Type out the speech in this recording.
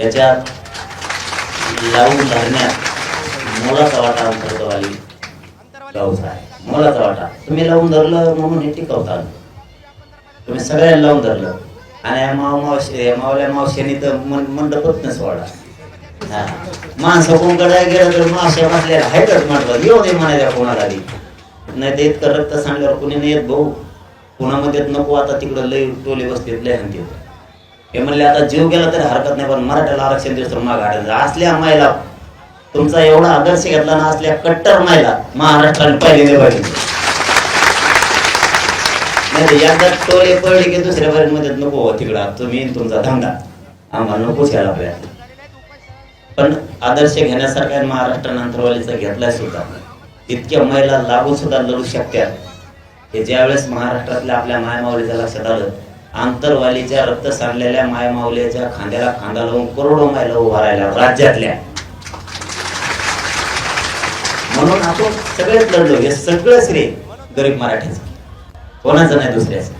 याच्यात लावून धरण्यात मोलाचा वाटा अंतर्गतवाली गावचा आहे. मोलाचा वाटा. तुम्ही लावून धरलं म्हणून हे टिकवता आलं. तुम्ही सगळ्यांना लावून धरलं. आणि या माव मावशी या मावल्या मावशीने तर मन मंडपच न हा. माणसं कोणकडे गेलं तर मावश्या बसल्या हायकच म्हणतात येऊ दे म्हणायच्या कोणाला आधी नाही ते इतकं रक्त सांडल्यावर कुणी नाही येत भाऊ. कोणामध्ये नको आता तिकडं लय टोले बसतील लय हंती हे म्हणले आता जीव गेला तरी हरकत नाही पण मराठ्याला आरक्षण दिवस माग आडायचं असल्या महिला तुमचा एवढा आदर्श घेतला ना असल्या कट्टर महिला महाराष्ट्राने पाहिजे नाही पाहिजे नाही एकदा टोले पडले की दुसऱ्या मध्ये नको हो तिकडा तुम्ही तुमचा धंदा. आम्हाला नकोच घ्यायला पाहिजे पण आदर्श घेण्यासारखा महाराष्ट्र अंतरवालीचा घेतलाय सुद्धा. इतक्या महिला लागू सुद्धा लढू शकतात हे ज्यावेळेस महाराष्ट्रातल्या आपल्या मायमाऊलीच्या लक्षात आलं आंतरवालीच्या रक्त सांडलेल्या मायमाऊलीच्या खांद्याला खांदा लावून करोडो मायला उभा राहिला राज्यातल्या. म्हणून आपण सगळेच लढलो हे सगळं श्रेय गरीब मराठीच. कोणाचं नाही दुसऱ्याचं?